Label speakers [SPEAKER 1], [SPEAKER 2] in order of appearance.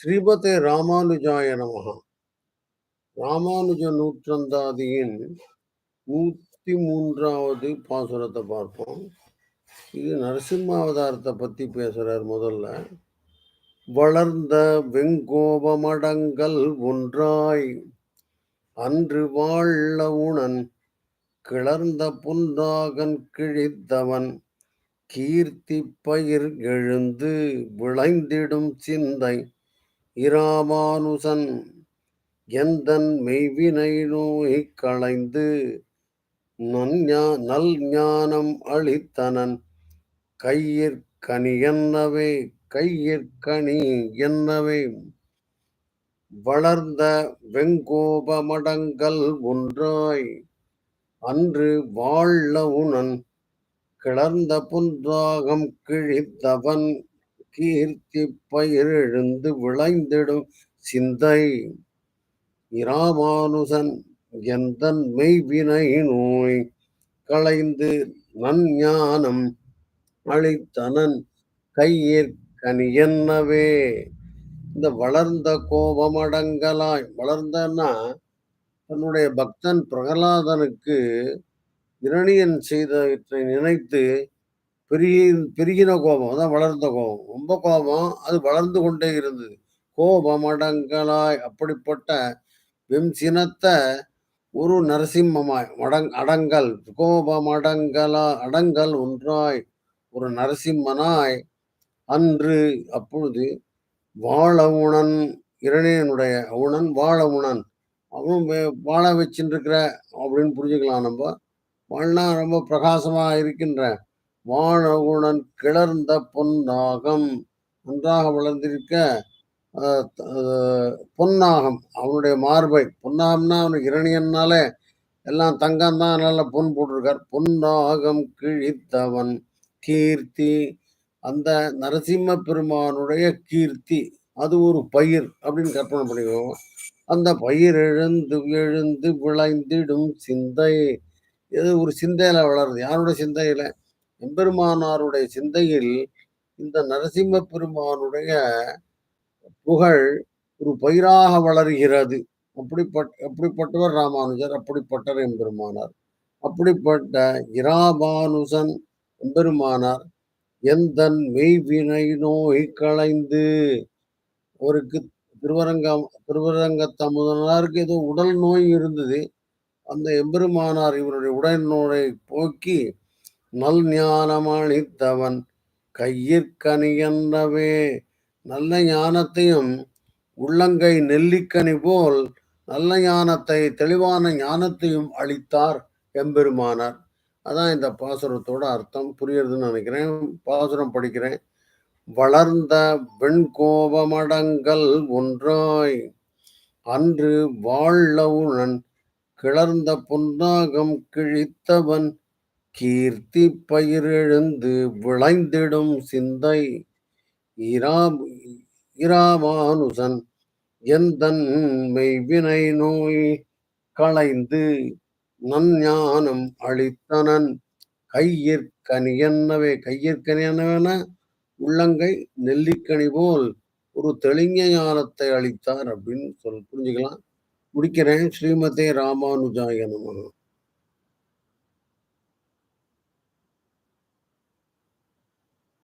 [SPEAKER 1] ஸ்ரீபதே ராமானுஜாய நமகா ராமானுஜ நூற்றந்தாதியின் நூற்றி மூன்றாவது பாசுரத்தை பார்ப்போம். இது நரசிம்ம பற்றி பேசுகிறார் முதல்ல. வளர்ந்த வெங்கோபமடங்கல் ஒன்றாய் அன்று வாழவுணன் கிளர்ந்த புன்றாகன் கிழித்தவன் கீர்த்தி பயிர் எழுந்து விளைந்திடும் சிந்தை இராமானுசன் எந்தன் மெய்வினை நோய் களைந்து நல் ஞானம் அளித்தனன் கையிற்கனி என்னவே கையிற்கனி என்னவே. வளர்ந்த வெங்கோபமடங்கள் ஒன்றாய் அன்று வாழவுணன். கிளர்ந்த புன்றாகம் கிழித்தவன். கீர்த்தி பயிரெழுந்து விளைந்திடும் சிந்தை இராமானுசன் எந்தன் மெய்வினை நோய் களைந்து நன்ஞானம் அழித்தனன் கையிற் கனியன்னவே. இந்த வளர்ந்த கோபமடங்கலாய் வளர்ந்தன்னா தன்னுடைய பக்தன் பிரகலாதனுக்கு இரணியன் செய்தவற்றை நினைத்து பெரிய பெருகின கோபம் அதான் வளர்ந்த கோபம். ரொம்ப கோபம் அது வளர்ந்து கொண்டே இருந்தது. கோபமடங்கலாய் அப்படிப்பட்ட விம்சினத்தை ஒரு நரசிம்மமாய் மடங் அடங்கல் கோபமடங்கலா அடங்கல் ஒன்றாய் ஒரு நரசிம்மனாய் அன்று அப்பொழுது வாழவுணன் இரணியனுடைய அவுணன் வாழவுணன் அவனும் வாழ வச்சுருக்கிற அப்படின்னு புரிஞ்சுக்கலாம் நம்ம. வாழ்னா ரொம்ப பிரகாசமாக இருக்கின்ற வானகுணன் கிளர்ந்த பொன்னாகம். நன்றாக வளர்ந்திருக்க பொன்னாகம் அவனுடைய மார்பை. பொன்னாகம்னா அவனுக்கு இரணியன்னாலே எல்லாம் தங்கம் தான் நல்ல பொன் போட்டிருக்கார். பொன்னாகம் கிழித்தவன் கீர்த்தி. அந்த நரசிம்ம பெருமானுடைய கீர்த்தி. அது ஒரு பயிர் அப்படின்னு கற்பனை பண்ணிக்கோங்க. அந்த பயிர் எழுந்து எழுந்து விளைந்திடும் சிந்தை. இது ஒரு சிந்தையில வளருது. யாருடைய சிந்தையில? எம்பெருமானாருடைய சிந்தையில் இந்த நரசிம்ம பெருமானுடைய புகழ் ஒரு பயிராக வளர்கிறது. அப்படிப்பட்ட அப்படிப்பட்டவர் ராமானுஜர் அப்படிப்பட்டவர் எம்பெருமானார். அப்படிப்பட்ட இராமானுசன் எம்பெருமானார் எந்தன் மெய்வினை நோய் களைந்து அவருக்கு திருவரங்கம் திருவரங்கத்தமுதனாருக்கு ஏதோ உடல் நோய் இருந்தது. அந்த எம்பெருமானார் இவருடைய உடல் நோயை போக்கி நல் ஞானமளித்தவன் கையிற்கனியன்றவே நல்ல ஞானத்தையும் உள்ளங்கை நெல்லிக்கனி போல் நல்ல ஞானத்தை தெளிவான ஞானத்தையும் அளித்தார் எம்பெருமானார். அதான் இந்த பாசுரத்தோட அர்த்தம். புரியுறதுன்னு நினைக்கிறேன். பாசுரம் படிக்கிறேன். வளர்ந்த வெண்கோபமடங்கள் ஒன்றாய். அன்று வாழவுணன் கிளர்ந்த பொன்னாகம் கிழித்தவன் கீர்த்தி பயிரெழுந்து விளைந்திடும் சிந்தை. இரா இராமானுசன் எந்தன் மெய்வினை நோய் களைந்து நன்ஞானம் அளித்தனன். கையிற்கனியன்னவே கையிற்கனியன்னவேன உள்ளங்கை நெல்லிக்கனி போல் ஒரு தெளிஞ்ச ஞானத்தை அளித்தார் அப்படின்னு சொல் புரிஞ்சுக்கலாம். முடிக்கிறேன். ஸ்ரீமதே ராமானுஜாய நமः.